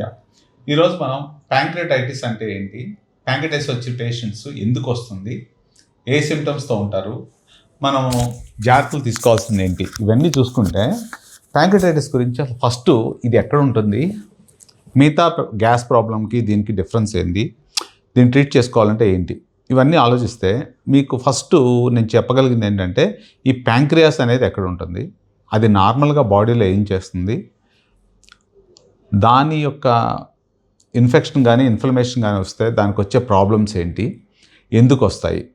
Yeah ఈరోజు మనం pancreatitis అంటే ఏంటి? ప్యాంక్రియాటైటిస్ వచ్చే పేషెంట్స్ ఎందుకు వస్తుంది? ఏ సిమ్టమ్స్తో ఉంటారు? మనం జాగ్రత్తలు తీసుకోవాల్సింది ఏంటి? ఇవన్నీ చూసుకుంటే ప్యాంక్రెటైటిస్ గురించి అసలు ఫస్ట్ ఇది ఎక్కడ ఉంటుంది? మిగతా గ్యాస్ ప్రాబ్లంకి దీనికి డిఫరెన్స్ ఏంటి? దీన్ని ట్రీట్ చేసుకోవాలంటే ఏంటి? ఇవన్నీ ఆలోచిస్తే మీకు ఫస్ట్ నేను చెప్పగలిగింది ఏంటంటే ఈ ప్యాంక్రియాస్ అనేది ఎక్కడ ఉంటుంది? అది నార్మల్గా బాడీలో ఏం చేస్తుంది? దాని యొక్క ఇన్ఫెక్షన్ కానీ ఇన్ఫ్లమేషన్ కానీ వస్తే దానికి వచ్చే ప్రాబ్లమ్స్ ఏంటి? ఎందుకు వస్తాయి?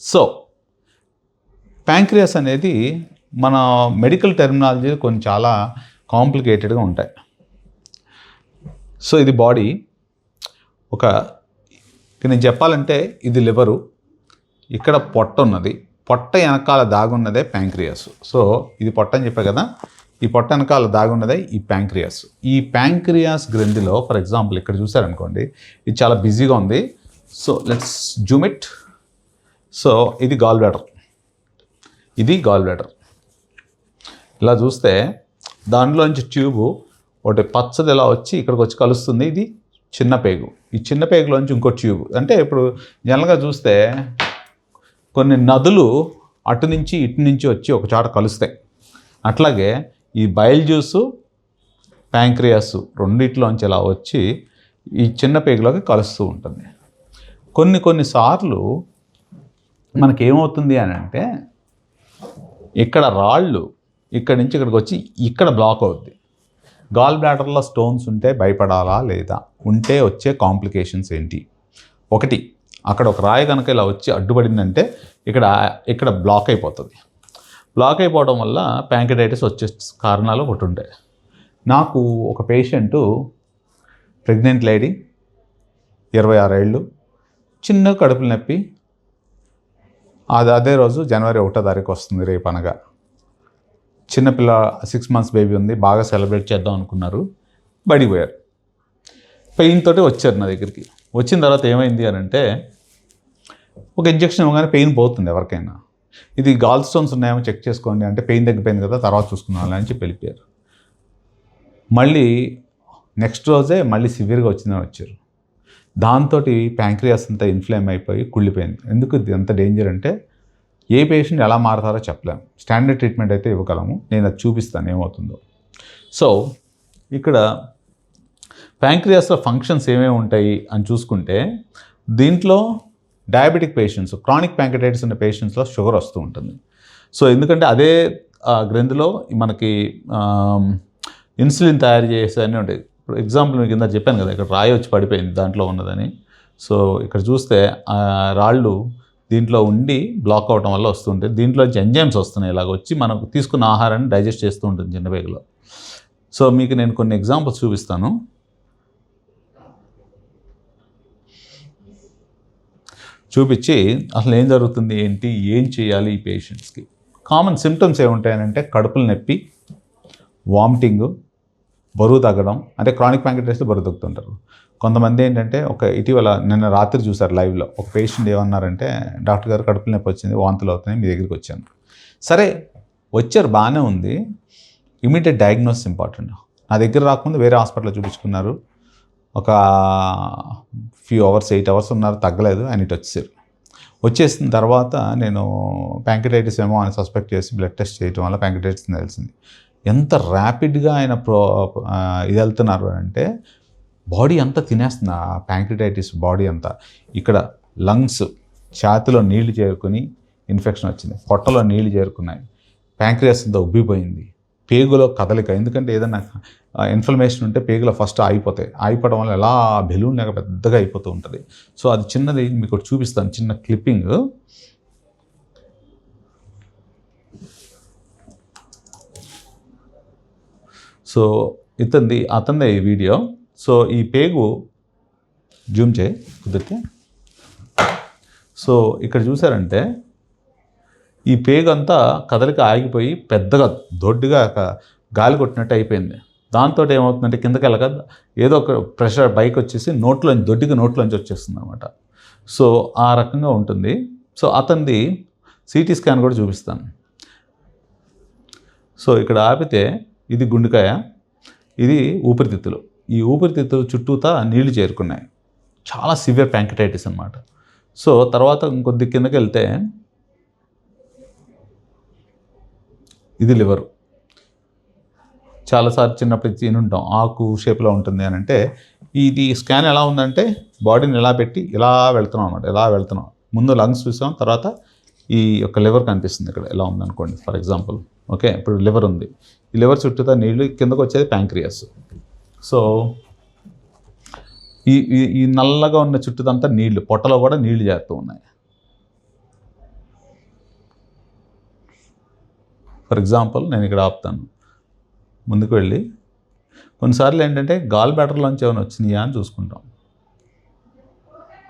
సో ప్యాంక్రియాస్ అనేది మన మెడికల్ టెర్మినాలజీ కొన్ని చాలా కాంప్లికేటెడ్గా ఉంటాయి. సో ఇది బాడీ ఒక నేను చెప్పాలంటే ఇది లివరు ఇక్కడ పొట్ట ఉన్నది. పొట్ట వెనకాల దాగున్నదే ప్యాంక్రియాస్ సో ఇది పొట్ట అని చెప్పా కదా? ఈ పొట్ట వెనకాల దాగున్నదే ఈ ప్యాంక్రియాస్. ఈ ప్యాంక్రియాస్ గ్రంథిలో ఫర్ ఎగ్జాంపుల్ ఇక్కడ చూసారనుకోండి ఇది చాలా బిజీగా ఉంది. So let's zoom it so ఇది గాల్ బ్లాడర్ ఇది గాల్ బ్లాడర్ ఇలా చూస్తే దాంట్లోంచి ట్యూబు ఒకటి పచ్చది ఇలా వచ్చి ఇక్కడికి వచ్చి కలుస్తుంది. ఇది చిన్న పేగు. ఈ చిన్న పేగులోంచి ఇంకో ట్యూబ్. అంటే ఇప్పుడు జనరల్గా చూస్తే కొన్ని నదులు అటు నుంచి ఇటు నుంచి వచ్చి ఒక చోట కలుస్తాయి. అట్లాగే ఈ బయల్ జ్యూసు ప్యాంక్రియాస్ రెండిట్లోంచి ఇలా వచ్చి ఈ చిన్న పేగులోకి కలుస్తూ ఉంటుంది. కొన్ని కొన్నిసార్లు మనకి ఏమవుతుంది అని అంటే ఇక్కడ రాళ్ళు ఇక్కడి నుంచి ఇక్కడికి వచ్చి ఇక్కడ బ్లాక్ అవుద్ది. గాల్ బ్లాడర్లో స్టోన్స్ ఉంటే భయపడాలా లేదా? ఉంటే వచ్చే కాంప్లికేషన్స్ ఏంటి? ఒకటి అక్కడ ఒక రాయి కనుక ఇలా వచ్చి అడ్డుపడిందంటే ఇక్కడ ఇక్కడ బ్లాక్ అయిపోతుంది. బ్లాక్ అయిపోవడం వల్ల ప్యాంకటైటిస్ వచ్చే కారణాలు ఒకటి ఉంటాయి. నాకు ఒక పేషెంటు ప్రెగ్నెంట్ లేడీ ఇరవై ఆరేళ్ళు చిన్న కడుపులు నొప్పి. అది అదే రోజు జనవరి ఒకటో తారీఖు వస్తుంది రేపు అనగా. చిన్నపిల్ల సిక్స్ మంత్స్ బేబీ ఉంది బాగా సెలబ్రేట్ చేద్దాం అనుకున్నారు బడికి పోయారు పెయిన్ తోటి వచ్చారు నా దగ్గరికి. వచ్చిన తర్వాత ఏమైంది అని అంటే ఒక ఇంజెక్షన్ ఇవ్వగానే పెయిన్ పోతుంది ఎవరికైనా. ఇది గాల్ స్టోన్స్ ఉన్నాయేమో చెక్ చేసుకోండి అంటే పెయిన్ తగ్గిపోయింది కదా తర్వాత చూసుకున్నాను అని చెప్పి వెళ్ళిపోయారు. మళ్ళీ నెక్స్ట్ రోజే మళ్ళీ సివియర్గా వచ్చిందని వచ్చారు. దాంతో ప్యాంక్రియాస్ అంతా ఇన్ఫ్లేమ్ అయిపోయి కుళ్ళిపోయింది. ఎందుకు ఎంత డేంజర్ అంటే ఏ పేషెంట్ ఎలా మారతారో చెప్పలేము. స్టాండర్డ్ ట్రీట్మెంట్ అయితే ఇవ్వగలము. నేను అది చూపిస్తాను ఏమవుతుందో. సో ఇక్కడ ప్యాంక్రియాస్లో ఫంక్షన్స్ ఏమేమి ఉంటాయి అని చూసుకుంటే దీంట్లో డయాబెటిక్ పేషెంట్స్ క్రానిక్ ప్యాంకటైటిస్ ఉన్న పేషెంట్స్లో షుగర్ వస్తూ ఉంటుంది. సో ఎందుకంటే అదే ఆ, గ్రంథిలో మనకి ఇన్సులిన్ తయారు చేసే అన్నీ ఉంటాయి. ఇప్పుడు ఎగ్జాంపుల్ మీకు కింద చెప్పాను కదా ఇక్కడ రాయి వచ్చి పడిపోయింది దాంట్లో ఉన్నదని. సో ఇక్కడ చూస్తే రాళ్ళు దీంట్లో ఉండి బ్లాక్ అవటం వల్ల వస్తుంటాయి దీంట్లో ఎంజైమ్స్ వస్తున్నాయి. ఇలాగ వచ్చి మనకు తీసుకున్న ఆహారాన్ని డైజెస్ట్ చేస్తూ ఉంటుంది చిన్న వేగలో సో మీకు నేను కొన్ని ఎగ్జాంపుల్స్ చూపిస్తాను. చూపించి అసలు ఏం జరుగుతుంది ఏంటి ఏం చేయాలి ఈ పేషెంట్స్కి కామన్ సిమ్టమ్స్ ఏముంటాయనంటే కడుపులు నొప్పి వామిటింగ్ బరువు తగ్గడం అంటే క్రానిక్ ప్యాంక్రిటైటిస్లో బరువు తగ్గుతుంటారు. కొంతమంది ఏంటంటే ఒక ఇటీవల నిన్న రాత్రి చూసారు లైవ్లో ఒక పేషెంట్ ఏమన్నారంటే డాక్టర్ గారు కడుపులు నొప్పి వచ్చింది వాంతులు అవుతున్నాయి మీ దగ్గరికి వచ్చాను. సరే వచ్చారు బాగానే ఉంది. Immediate diagnosis important. నా దగ్గర రాకముందు వేరే హాస్పిటల్లో చూపించుకున్నారు. ఒక ఫ్యూ అవర్స్ ఎయిట్ అవర్స్ ఉన్నారు. తగ్గలేదు. ఆయన ఇటు వచ్చేసారు. వచ్చేసిన తర్వాత నేను ప్యాంకటైటిస్ ఏమో అని సస్పెక్ట్ చేసి బ్లడ్ టెస్ట్ చేయడం వల్ల ప్యాంకటైటిస్ తెలిసింది. ఎంత ర్యాపిడ్గా ఆయన ప్రో ఇది వెళ్తున్నారు అంటే బాడీ అంతా తినేస్తుంది. ఆ ప్యాంక్రిటైటిస్ బాడీ అంతా. ఇక్కడ లంగ్స్ ఛాతిలో నీళ్ళు చేరుకుని ఇన్ఫెక్షన్ వచ్చింది. పొట్టలో నీళ్ళు చేరుకున్నాయి. ప్యాంక్రియాస్ అంతా ఉబ్బిపోయింది. పేగులో కదలిక. ఎందుకంటే ఏదైనా ఇన్ఫ్లమేషన్ ఉంటే పేగులో ఫస్ట్ ఆగిపోతాయి. ఆగిపోవడం వల్ల ఎలా బెలూన్ లేక పెద్దగా అయిపోతూ ఉంటుంది. సో అది చిన్నది మీకు చూపిస్తాను. చిన్న క్లిప్పింగ్ సో ఇతంది అతందే ఈ వీడియో. సో ఈ పేగు జూమ్ చేయి కుదిరితే. సో ఇక్కడ చూసారంటే ఈ పేగు అంతా కదలిక ఆగిపోయి పెద్దగా దొడ్డుగా ఒక గాలి కొట్టినట్టు అయిపోయింది. దాంతో ఏమవుతుందంటే కిందకెళ్ళక ఏదో ఒక ప్రెషర్ బైక్ వచ్చేసి నోట్లోంచి దొడ్డిగా నోట్లోంచి వచ్చేస్తుంది అనమాట సో ఆ రకంగా ఉంటుంది. సో అతనిది సిటీ స్కాన్ కూడా చూపిస్తాను. సో ఇక్కడ ఆపితే ఇది గుండెకాయ ఇది ఊపిరితిత్తులు. ఈ ఊపిరితిత్తులు చుట్టూతా నీళ్ళు చేరుకున్నాయి. చాలా సివియర్ ప్యాంకటైటిస్ అనమాట సో తర్వాత ఇంకొద్ది కిందకి వెళ్తే ఇది లివరు. చాలాసార్లు చిన్నప్పుడు తిని ఉంటాం ఆకు షేప్లో ఉంటుంది అని అంటే ఇది స్కాన్ ఎలా ఉందంటే బాడీని ఎలా పెట్టి ఇలా వెళ్తున్నాం అనమాట ఇలా వెళ్తున్నాం. ముందు లంగ్స్ చూసాం తర్వాత ఈ యొక్క లివర్ కనిపిస్తుంది ఇక్కడ. ఎలా ఉందనుకోండి ఫర్ ఎగ్జాంపుల్. ఓకే ఇప్పుడు లివర్ ఉంది. ఈ లివర్ చుట్టూతా నీళ్ళు కిందకు వచ్చేది ప్యాంక్రియాస్. సో ఈ ఈ- నల్లగా ఉన్న చుట్టూదంతా నీళ్ళు పొట్టలో కూడా నీళ్ళు చేస్తూ ఉన్నాయి. ఫర్ ఎగ్జాంపుల్ నేను ఇక్కడ ఆపుతాను. ముందుకు వెళ్ళి. కొన్నిసార్లు ఏంటంటే గాల్ బ్యాటర్లోంచి ఏమైనా వచ్చినాయా అని చూసుకుంటాం.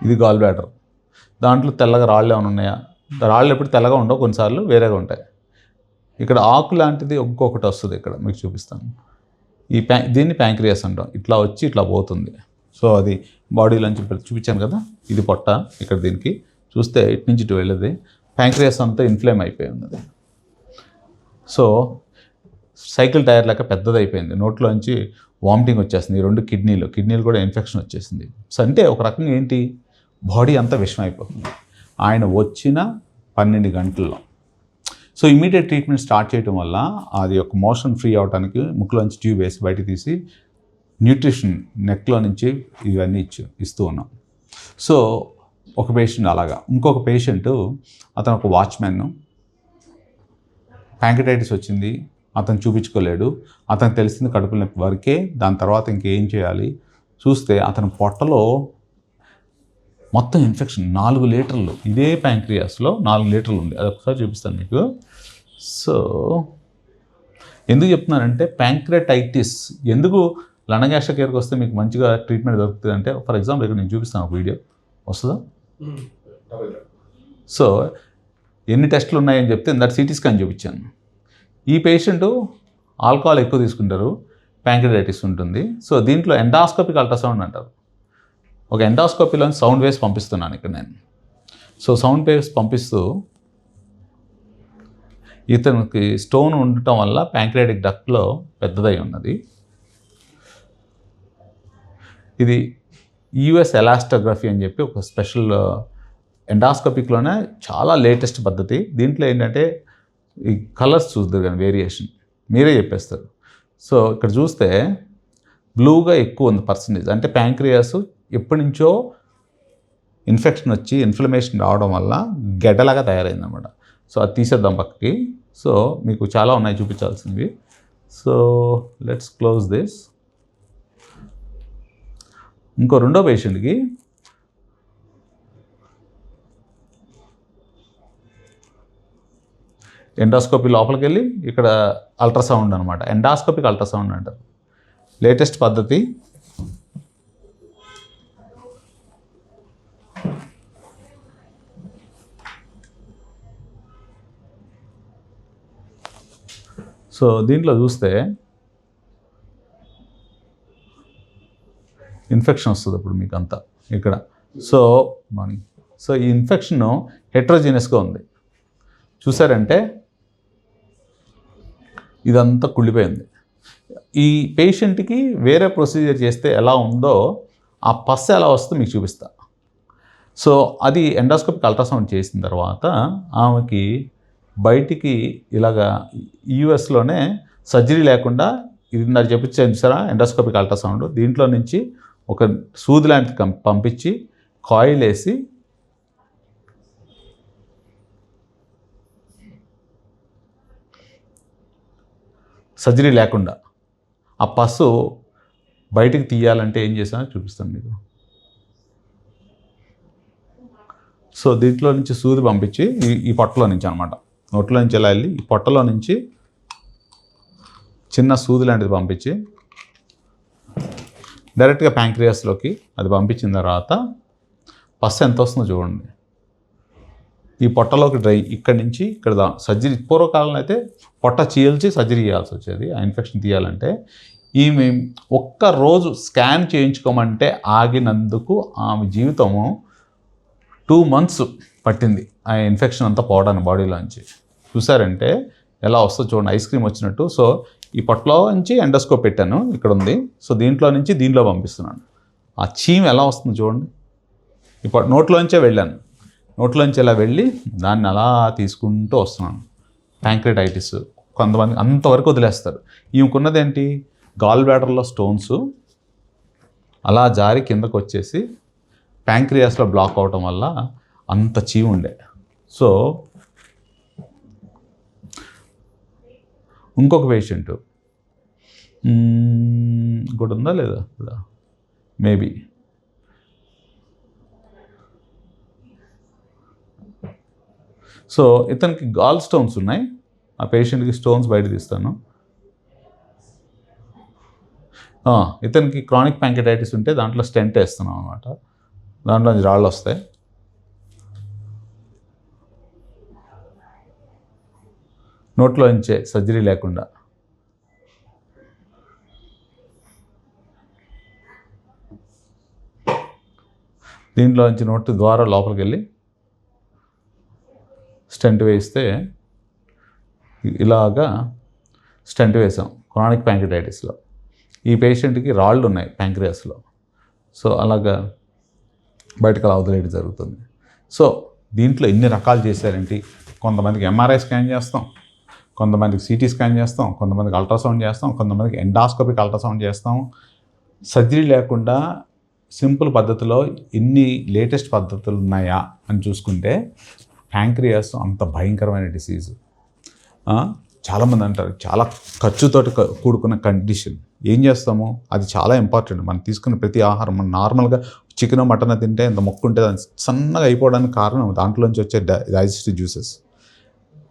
ఇది గాల్ బ్యాటర్. దాంట్లో తెల్లగా రాళ్ళు ఏమైనా ఉన్నాయా? రాళ్ళు ఎప్పుడు తెల్లగా ఉండవు కొన్నిసార్లు వేరేగా ఉంటాయి. ఇక్కడ ఆకు లాంటిది ఒక్కొక్కటి వస్తుంది ఇక్కడ మీకు చూపిస్తాను. ఈ ప్యా దీన్ని ప్యాంక్రియాస్ అంటాం. ఇట్లా వచ్చి ఇట్లా పోతుంది. సో అది బాడీలోంచి చూపించాను కదా ఇది పొట్ట ఇక్కడ దీనికి. చూస్తే ఇటు నుంచి ఇటు వెళ్ళేది. ప్యాంక్రియాస్ అంతా ఇన్ఫ్లేమ్ అయిపోయి ఉన్నది. సో సైకిల్ టైర్ లెక్క పెద్దదైపోయింది. నోట్లోంచి వామిటింగ్ వచ్చేస్తుంది ఈ రెండు కిడ్నీలు కిడ్నీలు కూడా ఇన్ఫెక్షన్ వచ్చేసింది. సో అంటే ఒక రకంగా ఏంటి? బాడీ అంతా విషం అయిపోతుంది ఆయన వచ్చిన పన్నెండు గంటల్లో. సో ఇమీడియట్ ట్రీట్మెంట్ స్టార్ట్ చేయడం వల్ల అది ఒక మోషన్ ఫ్రీ అవడానికి ముక్కులోంచి ట్యూబ్ వేసి బయట తీసి న్యూట్రిషన్ నెక్లో నుంచి ఇవన్నీ ఇచ్చి ఇస్తూ ఉన్నాం. సో ఒక పేషెంట్ అలాగా. ఇంకొక పేషెంట్ అతను ఒక వాచ్మెన్ ప్యాంకటైటిస్ వచ్చింది అతను చూపించుకోలేడు అతనికి తెలిసింది కడుపు నొప్పి వరకే దాని తర్వాత ఇంకేం చేయాలి? చూస్తే అతని పొట్టలో మొత్తం ఇన్ఫెక్షన్ నాలుగు లీటర్లు. ఇదే ప్యాంక్రియాస్లో నాలుగు లీటర్లు ఉంది. అది ఒకసారి చూపిస్తాను మీకు. సో ఎందుకు చెప్తున్నానంటే ప్యాంక్రటైటిస్ ఎందుకు లండగ్యాస్ట్రిక్ కేర్కి వస్తే మీకు మంచిగా ట్రీట్మెంట్ దొరుకుతుంది అంటే ఫర్ ఎగ్జాంపుల్ ఇక్కడ నేను చూపిస్తాను ఒక వీడియో. వస్తుందా? సో ఎన్ని టెస్టులు ఉన్నాయని చెప్తే దట్ సిటీ స్కాన్ చూపించాను. ఈ పేషెంట్ ఆల్కహాల్ ఎక్కువ తీసుకుంటారు ప్యాంక్రిడైటిస్ ఉంటుంది. సో దీంట్లో ఎండాస్కోపిక్ అల్ట్రాసౌండ్ అంటారు. ఒక ఎండాస్కోపీలో సౌండ్ వేవ్స్ పంపిస్తున్నాను ఇక్కడ నేను. సో సౌండ్ వేవ్స్ పంపిస్తూ ఇతనికి స్టోన్ ఉండటం వల్ల ప్యాంక్రియాటిక్ డక్ట్లో పెద్దదై ఉన్నది. ఇది యుఎస్ ఎలాస్టోగ్రఫీ అని చెప్పి ఒక స్పెషల్ ఎండాస్కోపిక్లోనే చాలా లేటెస్ట్ పద్ధతి. దీంట్లో ఏంటంటే ఈ కలర్స్ చూస్తారు కానీ వేరియేషన్. మీరే చెప్పేస్తారు. సో ఇక్కడ చూస్తే బ్లూగా ఎక్కువ ఉంది పర్సంటేజ్. అంటే ప్యాంక్రియాస్ ఎప్పటి నుంచో ఇన్ఫెక్షన్ వచ్చి ఇన్ఫ్లమేషన్ రావడం వల్ల గడ్డలాగా తయారైందన్నమాట. సో అది తీసేద్దాం పక్కకి. సో మీకు చాలా ఉన్నాయి చూపించాల్సినవి. So let's close this. ఇంకో రెండో పేషెంట్కి ఎండాస్కోపీ లోపలికి వెళ్ళి ఇక్కడ అల్ట్రాసౌండ్ అనమాట ఎండాస్కోపిక్ అల్ట్రాసౌండ్ అంటారు. లేటెస్ట్ పద్ధతి. సో దీంట్లో చూస్తే ఇన్ఫెక్షన్ వస్తుంది అప్పుడు మీకు అంతా ఇక్కడ. సో మార్నింగ్ సో ఈ ఇన్ఫెక్షన్ హెట్రోజీనియస్గా ఉంది. చూసారంటే ఇదంతా కుళ్ళిపోయింది. ఈ పేషెంట్కి వేరే ప్రొసీజర్ చేస్తే ఎలా ఉందో ఆ పస్ ఎలా వస్తుందో మీకు చూపిస్తా. సో అది ఎండాస్కోపిక్ అల్ట్రాసౌండ్ చేసిన తర్వాత ఆమెకి బయటికి ఇలాగా యూఎస్లోనే సర్జరీ లేకుండా ఇది నాకు చెప్పించాను సరే ఎండాస్కోపిక్ అల్ట్రాసౌండ్. దీంట్లో నుంచి ఒక సూది లాంటిది పంపించి కాయిల్ వేసి సర్జరీ లేకుండా. ఆ పస్సు బయటికి తీయాలంటే ఏం చేశానో చూపిస్తాను మీకు. సో దీంట్లో నుంచి సూది పంపించి ఈ ఈ పొట్టలో నుంచి అనమాట నోట్లో నుంచి ఎలా వెళ్ళి ఈ పొట్టలో నుంచి చిన్న సూది లాంటిది పంపించి డైరెక్ట్గా ప్యాంక్రియాస్లోకి అది పంపించిన తర్వాత పస్సు ఎంత వస్తుందో చూడండి. ఈ పొట్టలోకి డ్రై ఇక్కడి నుంచి ఇక్కడ సర్జరీ పూర్వకాలంలో అయితే పొట్ట చీల్చి సర్జరీ చేయాల్సి వచ్చేది ఆ ఇన్ఫెక్షన్ తీయాలంటే. ఈమె ఒక్క రోజు స్కాన్ చేయించుకోమంటే ఆగినందుకు ఆమె జీవితము టూ మంత్స్ పట్టింది ఆ ఇన్ఫెక్షన్ అంతా పోవడానికి బాడీలోంచి చూసారంటే ఎలా వస్తుందో చూడండి ఐస్ క్రీమ్ వచ్చినట్టు. సో ఈ పొట్టలో నుంచి ఎండోస్కోప్ పెట్టాను ఇక్కడ ఉంది. సో దీంట్లో నుంచి దీంట్లో పంపిస్తున్నాను. ఆ చీమ్ ఎలా వస్తుంది చూడండి. ఇప్పుడు నోట్లోంచే వెళ్ళాను. నోట్లోంచి ఇలా వెళ్ళి దాన్ని అలా తీసుకుంటూ వస్తున్నాను. ప్యాంక్రెటైటిస్ కొంతమంది అంతవరకు వదిలేస్తారు. ఈమెకున్నది ఏంటి గాల్ బ్లాడర్లో స్టోన్స్ అలా జారి కిందకు వచ్చేసి ప్యాంక్రియాస్లో బ్లాక్ అవటం వల్ల అంత చీవ్ ఉండే సో ఇంకొక పేషెంట్. ఇంకోటి ఉందా లేదా? మేబీ. సో ఇతనికి గాల్ స్టోన్స్ ఉన్నాయి. ఆ పేషెంట్కి స్టోన్స్ బయట తీస్తాను. ఇతనికి క్రానిక్ ప్యాంకెటైటిస్ ఉంటే దాంట్లో స్టెంట్ వేస్తున్నాం అనమాట దాంట్లో నుంచి రాళ్ళు వస్తాయి. నోట్లో నుంచే సర్జరీ లేకుండా. దీంట్లో నుంచి నోటి ద్వారా లోపలికి వెళ్ళి స్టెంట్ వేస్తే ఇలాగా స్టెంట్ వేసాం. క్రానిక్ ప్యాంక్రిటైటిస్లో ఈ పేషెంట్కి రాళ్ళు ఉన్నాయి ప్యాంక్రియాస్లో సో అలాగా బయటకు అలా వదిలేయడం జరుగుతుంది. సో దీంట్లో ఎన్ని రకాలు చేశారేంటి కొంతమందికి ఎంఆర్ఐ స్కాన్ చేస్తాం కొంతమందికి సిటీ స్కాన్ చేస్తాం కొంతమందికి అల్ట్రాసౌండ్ చేస్తాం కొంతమందికి ఎండాస్కోపిక్ అల్ట్రాసౌండ్ చేస్తాం. సర్జరీ లేకుండా సింపుల్ పద్ధతిలో ఎన్ని లేటెస్ట్ పద్ధతులు ఉన్నాయా అని చూసుకుంటే ప్యాంక్రియాస్ అంత భయంకరమైన డిసీజ్. చాలామంది అంటారు చాలా ఖర్చుతోటి కూడుకున్న కండిషన్. ఏం చేస్తాము? అది చాలా ఇంపార్టెంట్. మనం తీసుకున్న ప్రతి ఆహారం మనం నార్మల్గా చికెన్ మటన్ తింటే ఎంత మొక్కు ఉంటే సన్నగా అయిపోవడానికి కారణం దాంట్లోంచి వచ్చే డైజెస్టివ్ జ్యూసెస్.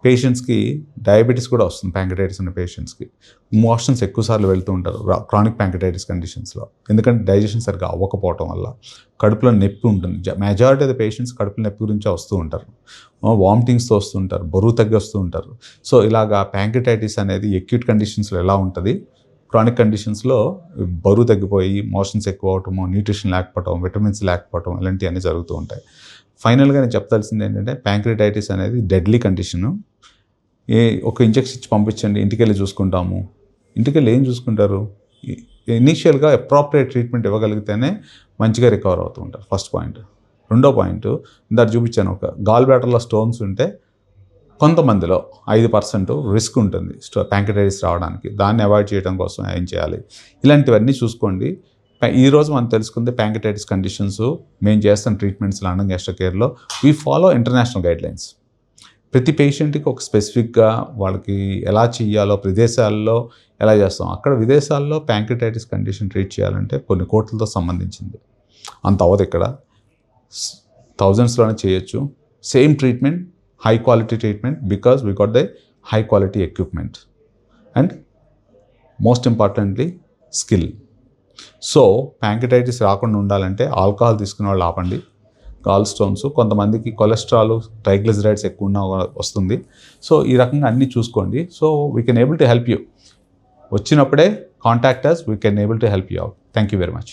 పేషెంట్స్కి డయాబెటీస్ కూడా వస్తుంది ప్యాంకటైటిస్ ఉన్న పేషెంట్స్కి మోషన్స్ ఎక్కువసార్లు వెళ్తూ ఉంటారు క్రానిక్ ప్యాంకటైటిస్ కండిషన్స్లో ఎందుకంటే డైజెషన్ సరిగ్గా అవ్వకపోవటం వల్ల కడుపులో నొప్పి ఉంటుంది. మెజారిటీ ఆఫ్ ద పేషెంట్స్ కడుపులో నొప్పి గురించి వస్తూ ఉంటారు. వామిటింగ్స్తో వస్తుంటారు బరువు తగ్గి వస్తూ ఉంటారు సో ఇలాగా ప్యాంకటైటిస్ అనేది ఎక్యూట్ కండిషన్స్లో ఎలా ఉంటుంది? క్రానిక్ కండిషన్స్లో బరువు తగ్గిపోయి మోషన్స్ ఎక్కువ అవటము న్యూట్రిషన్ లేకపోవటం విటమిన్స్ లేకపోవటం ఇలాంటివన్నీ జరుగుతూ ఉంటాయి. ఫైనల్గా నేను చెప్పాల్సింది ఏంటంటే ప్యాంక్రిటైటిస్ అనేది డెడ్లీ కండిషను ఏ ఒక ఇంజెక్షన్ ఇచ్చి పంపించండి ఇంటికి వెళ్ళి చూసుకుంటాము. ఇంటికి వెళ్ళి ఏం చూసుకుంటారు? ఇనీషియల్గా అప్రాప్రియేట్ ట్రీట్మెంట్ ఇవ్వగలిగితేనే మంచిగా రికవర్ అవుతూ ఉంటారు. ఫస్ట్ పాయింట్ రెండో పాయింట్ ఇందాక చూపించాను ఒక గాల్ బ్యాటర్లో స్టోన్స్ ఉంటే కొంతమందిలో ఐదు పర్సెంట్ రిస్క్ ఉంటుంది. స్టో ప్యాంకటైటిస్ రావడానికి. దాన్ని అవాయిడ్ చేయడం కోసం ఏం చేయాలి? ఇలాంటివన్నీ చూసుకోండి. ఈరోజు ఈ రోజు మనం తెలుసుకుంది ప్యాంకటైటిస్ కండిషన్స్ మేము చేస్తున్న ట్రీట్మెంట్స్ లండన్ గెస్ట్ కేర్లో వీ ఫాలో ఇంటర్నేషనల్ గైడ్లైన్స్ ప్రతి పేషెంట్కి ఒక స్పెసిఫిక్గా వాళ్ళకి ఎలా చేయాలో ప్రదేశాల్లో ఎలా చేస్తాం. అక్కడ విదేశాల్లో ప్యాంకటైటిస్ కండిషన్ ట్రీట్ చేయాలంటే కొన్ని కోట్లతో సంబంధించింది. అంత అవ్వదు ఇక్కడ. థౌజండ్స్లోనే చేయొచ్చు. Same treatment high quality treatment because we got the high quality equipment and most importantly skill so pancreatitis రాకుండా ఉండాలంటే ఆల్కహాల్ తీసుకునే వాళ్ళు ఆపండి. గాల్ స్టోన్స్ కొంతమందికి కొలెస్ట్రాల్ ట్రైగ్లిజరైడ్స్ ఎక్కువ ఉన్న వస్తుంది. సో ఈ రకంగా అన్నీ చూసుకోండి. So we can able to help you వచ్చినప్పుడే contact us we can able to help you out thank you very much